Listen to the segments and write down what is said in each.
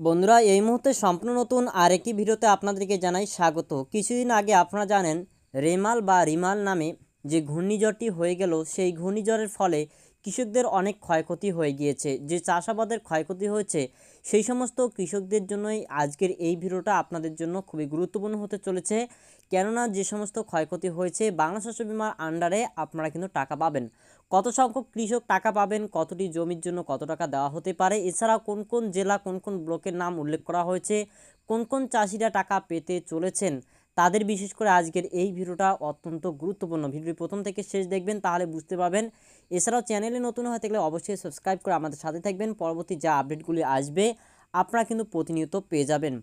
বন্ধুরা, এই মুহূর্তে সম্পূর্ণ নতুন আরেকটি ভিডিওতে আপনাদেরকে জানাই স্বাগত। কিছুদিন আগে আপনারা জানেন, রেমাল বা রিমাল নামে যে ঘূর্ণিঝড়টি হয়ে গেল, সেই ঘূর্ণিঝড়ের ফলে কৃষকদের অনেক ক্ষয়ক্ষতি হয়ে গিয়েছে। যে চাষাবাদের ক্ষয়ক্ষতি হয়েছে, সেই সমস্ত কৃষকদের জন্যই আজকের এই ভিডিওটা আপনাদের জন্য খুবই গুরুত্বপূর্ণ হতে চলেছে। কেননা যে সমস্ত ক্ষয়ক্ষতি হয়েছে, বাংলা শস্য বিমার আন্ডারে আপনারা কিন্তু টাকা পাবেন। কত সংখ্যক কৃষক টাকা পাবেন, কতটি জমির জন্য কত টাকা দেওয়া হতে পারে এছাড়া কোন কোন জেলা কোন কোন ব্লকের নাম উল্লেখ করা হয়েছে, কোন কোন চাষিরা টাকা পেতে চলেছেন তাদের বিশেষ করে আজকের এই ভিডিওটা অত্যন্ত গুরুত্বপূর্ণ। ভিডিওটি প্রথম থেকে শেষ দেখবেন তাহলে বুঝতে পারবেন। এছাড়াও চ্যানেলে নতুন হয়ে থাকলে অবশ্যই সাবস্ক্রাইব করে আমাদের সাথে থাকবেন। পরবর্তী যা আপডেটগুলি আসবে, আপনারা কিন্তু প্রতিনিয়ত পেয়ে যাবেন।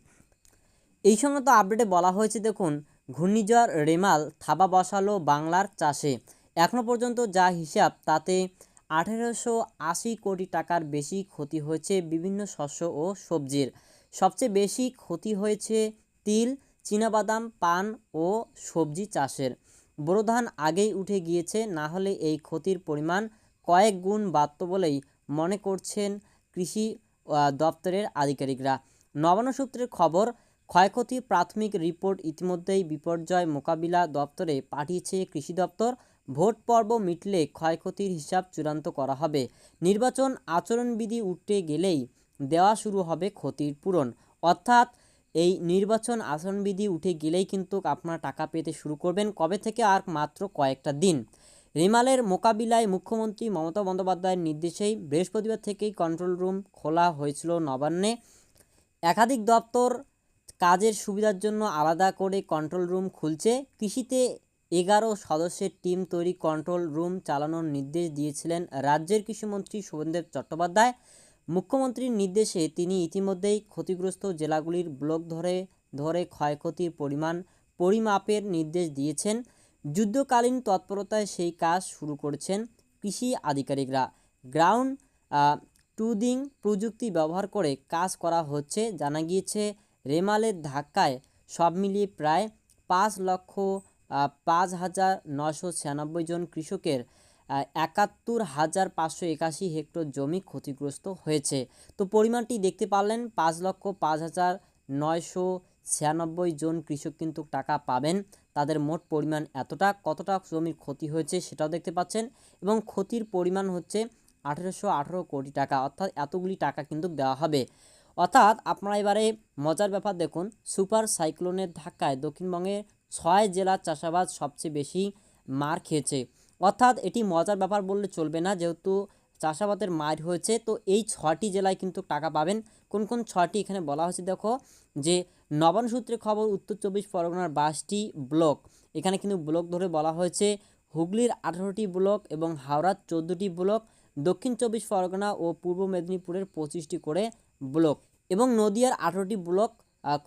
এই সংক্রান্ত আপডেটে বলা হয়েছে, দেখুন, ঘূর্ণিঝড়, রেমাল, থাবা বসালো বাংলার চাষে। এখনও পর্যন্ত যা হিসাব, তাতে আঠেরোশো আশি কোটি টাকার বেশি ক্ষতি হয়েছে বিভিন্ন শস্য ও সবজির। সবচেয়ে বেশি ক্ষতি হয়েছে তিল চীনাবাদাম, পান ও সবজি চাষের। বোরো ধান আগেই উঠে গিয়েছে, না হলে এই ক্ষতির পরিমাণ কয়েক গুণ বাড়ত বলেই মনে করছেন কৃষি দপ্তরের আধিকারিকরা। নবান্ন সূত্রের খবর, ক্ষয়ক্ষতি প্রাথমিক রিপোর্ট ইতিমধ্যেই বিপর্যয় মোকাবিলা দপ্তরে পাঠিয়েছে কৃষি দপ্তর। ভোট পর্ব মিটলে ক্ষয়ক্ষতির হিসাব চূড়ান্ত করা হবে। নির্বাচন আচরণবিধি উঠতে গেলেই দেওয়া শুরু হবে ক্ষতির পূরণ। অর্থাৎ এই নির্বাচন আচরণবিধি উঠে গেলেই কিন্তু আপনারা টাকা পেতে শুরু করবেন। কবে থেকে? আর মাত্র কয়েকটা দিন। রিমালের মোকাবিলায় মুখ্যমন্ত্রী মমতা বন্দ্যোপাধ্যায়ের নির্দেশেই বৃহস্পতিবার থেকেই কন্ট্রোল রুম খোলা হয়েছিল নবান্নে। একাধিক দপ্তর কাজের সুবিধার জন্য আলাদা করে কন্ট্রোল রুম খুলছে। কৃষিতে এগারো সদস্যের টিম তৈরি কন্ট্রোল রুম চালানোর নির্দেশ দিয়েছিলেন রাজ্যের কৃষিমন্ত্রী শোভনদেব চট্টোপাধ্যায়। মুখ্যমন্ত্রীর নির্দেশে তিনি ইতিমধ্যেই ক্ষতিগ্রস্ত জেলাগুলির ব্লক ধরে ধরে ক্ষয়ক্ষতির পরিমাণ পরিমাপের নির্দেশ দিয়েছেন। যুদ্ধকালীন তৎপরতায় সেই কাজ শুরু করেছেন কৃষি আধিকারিকরা। গ্রাউন্ড টুদিং প্রযুক্তি ব্যবহার করে কাজ করা হচ্ছে। জানা গিয়েছে, রেমালের ধাক্কায় সব মিলিয়ে প্রায় পাঁচ লক্ষ পাঁচ হাজার নশো ছিয়ানব্বই জন কৃষকের একাত্তর হাজার পাঁচশো একাশি হেক্টর জমি ক্ষতিগ্রস্ত হয়েছে। তো পরিমাণটি দেখতে পারলেন, পাঁচ লক্ষ পাঁচ হাজার নয়শো ছিয়ানব্বই জন কৃষক কিন্তু টাকা পাবেন। তাদের মোট পরিমাণ এতটা, কতটা জমির ক্ষতি হয়েছে সেটাও দেখতে পাচ্ছেন এবং ক্ষতির পরিমাণ হচ্ছে আঠেরোশো আঠেরো কোটি টাকা, অর্থাৎ এতগুলি টাকা কিন্তু দেওয়া হবে। অর্থাৎ আপনারা এবারে মজার ব্যাপার দেখুন, সুপার সাইক্লোনের ধাক্কায় দক্ষিণবঙ্গের ছয় জেলার চাষাবাদ সবচেয়ে বেশি মার খেয়েছে। অর্থাৎ এটি মজার ব্যাপার বললে চলবে না, যেহেতু চাষাবাদের মার হয়েছে, তো এই ছটি জেলায় কিন্তু টাকা পাবেন। কোন কোন ছটি এখানে বলা হয়েছে দেখো, যে নবান সূত্রে খবর, উত্তর চব্বিশ পরগনার বাইশটি ব্লক। এখানে কিন্তু ব্লক ধরে বলা হয়েছে, হুগলির আঠারোটি ব্লক এবং হাওড়ার চোদ্দোটি ব্লক, দক্ষিণ চব্বিশ পরগনা ও পূর্ব মেদিনীপুরের পঁচিশটি করে ব্লক এবং নদিয়ার আঠারোটি ব্লক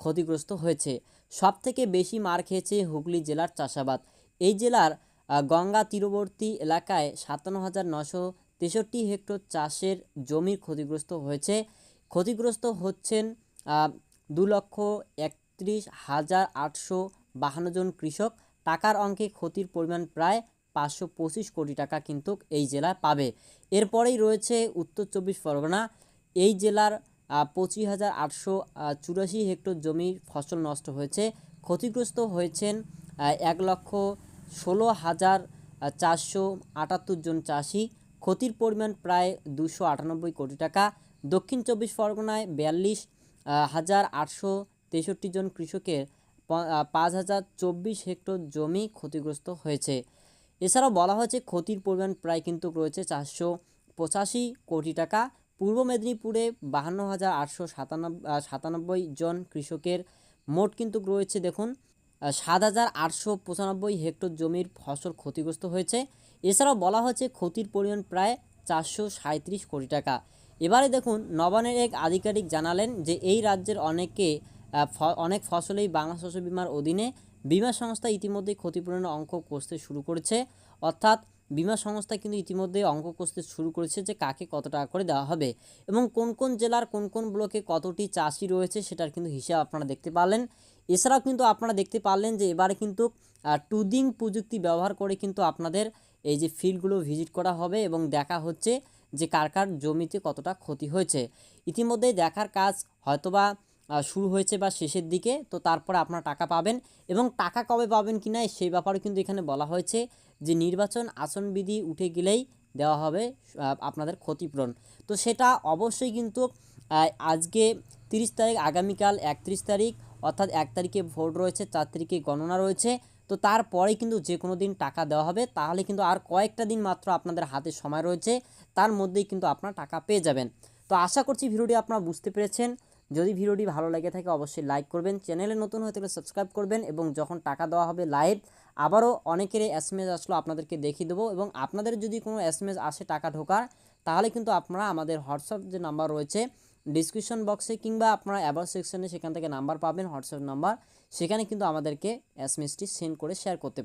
ক্ষতিগ্রস্ত হয়েছে। সবথেকে বেশি মার খেয়েছে হুগলি জেলার চাষাবাদ। এই জেলার গঙ্গা তীরবর্তী এলাকায় সাতান্ন হাজার নশো তেষট্টি হেক্টর চাষের জমির ক্ষতিগ্রস্ত হয়েছে। ক্ষতিগ্রস্ত হচ্ছেন দু লক্ষ একত্রিশ হাজার আটশো বাহান্ন জন কৃষক। টাকার অঙ্কে ক্ষতির পরিমাণ প্রায় পাঁচশো পঁচিশ কোটি টাকা কিন্তু এই জেলায় পাবে। এরপরেই রয়েছে উত্তর চব্বিশ পরগনা। এই জেলার পঁচিশ হাজার আটশো চুরাশি হেক্টর জমির ফসল নষ্ট হয়েছে। ক্ষতিগ্রস্ত হয়েছেন এক লক্ষ ষোলো হাজার চারশো আটাত্তর জন চাষি। ক্ষতির পরিমাণ প্রায় দুশো আটানব্বই কোটি টাকা। দক্ষিণ চব্বিশ পরগনায় বিয়াল্লিশ হাজার আটশো তেষট্টি জন কৃষকের পাঁচ হাজার চব্বিশ হেক্টর জমি ক্ষতিগ্রস্ত হয়েছে। এছাড়াও বলা হয়েছে, ক্ষতির পরিমাণ প্রায় কিন্তু রয়েছে চারশো পঁচাশি কোটি টাকা। পূর্ব মেদিনীপুরে বাহান্ন হাজার আটশো সাতানব্বই সাতানব্বই জন কৃষকের মোট কিন্তু রয়েছে, দেখুন সাত হাজার আটশো পঁচানব্বই হেক্টর জমির ফসল ক্ষতিগ্রস্ত হয়েছে। এছাড়াও বলা হয়েছে ক্ষতির পরিমাণ প্রায় চারশো সাঁত্রিশ কোটি টাকা। এবারে দেখুন নবানের এক আধিকারিক জানালেন যে এই রাজ্যের অনেকে অনেক ফসলেই বাংলা শস্য বিমার অধীনে বিমা সংস্থা ইতিমধ্যে ক্ষতিপূরণের অঙ্ক কষতে শুরু করেছে। অর্থাৎ বিমা সংস্থা কিন্তু ইতিমধ্যে অঙ্ক কষতে শুরু করেছে যে কাকে কত টাকা করে দেওয়া হবে এবং কোন কোন জেলার কোন কোন ব্লকে কতটি চাষি রয়েছে সেটার কিন্তু হিসাব আপনারা দেখতে পারলেন। এছাড়াও কিন্তু আপনারা দেখতে পারলেন যে এবারে কিন্তু টুদিং প্রযুক্তি ব্যবহার করে কিন্তু আপনাদের এই যে ফিল্ডগুলো ভিজিট করা হবে এবং দেখা হচ্ছে যে কার কার জমিতে কতটা ক্ষতি হয়েছে। ইতিমধ্যে দেখার কাজ হয়তোবা শুরু হয়েছে বা শেষের দিকে, তো তারপরে আপনারা টাকা পাবেন এবং টাকা কবে পাবেন কি না সেই ব্যাপারে কিন্তু এখানে বলা হয়েছে যে নির্বাচন আসনবিধি উঠে গেলেই দেওয়া হবে আপনাদের ক্ষতিপূরণ। তো সেটা অবশ্যই কিন্তু আজকে তিরিশ তারিখ, আগামীকাল একত্রিশ তারিখ অর্থাৎ এক তারিখে ভোট রয়েছে, চার তারিখে গণনা রয়েছে। তো তারপরে কিন্তু যে কোনো দিন টাকা দেওয়া হবে। তাহলে কিন্তু আর কয়েকটা দিন মাত্র আপনাদের হাতে সময় রয়েছে। তার মধ্যেই কিন্তু আপনারা টাকা পেয়ে যাবেন। তো আশা করছি ভিডিওটি আপনারা বুঝতে পেরেছেন। যদি ভিডিওটি ভালো লেগে থাকে অবশ্যই লাইক করবেন। চ্যানেলে নতুন হয়ে থাকলে সাবস্ক্রাইব করবেন এবং যখন টাকা দেওয়া হবে লাইভ, আবারও অনেকের এস এম এস আসলো আপনাদেরকে দেখিয়ে দেবো এবং আপনাদের যদি কোনো এস এম এস আসে টাকা ঢোকার, তাহলে কিন্তু আপনারা আমাদের হোয়াটসঅ্যাপ যে নাম্বার রয়েছে ডিসক্রিপশন বক্সে কিংবা আপনারা অ্যাবাউট সেকশনে সেখান থেকে নাম্বার পাবেন হোয়াটসঅ্যাপ নাম্বার সেখানে কিন্তু আমাদেরকে এস এম এসটি সেন্ড করে শেয়ার করতে পারেন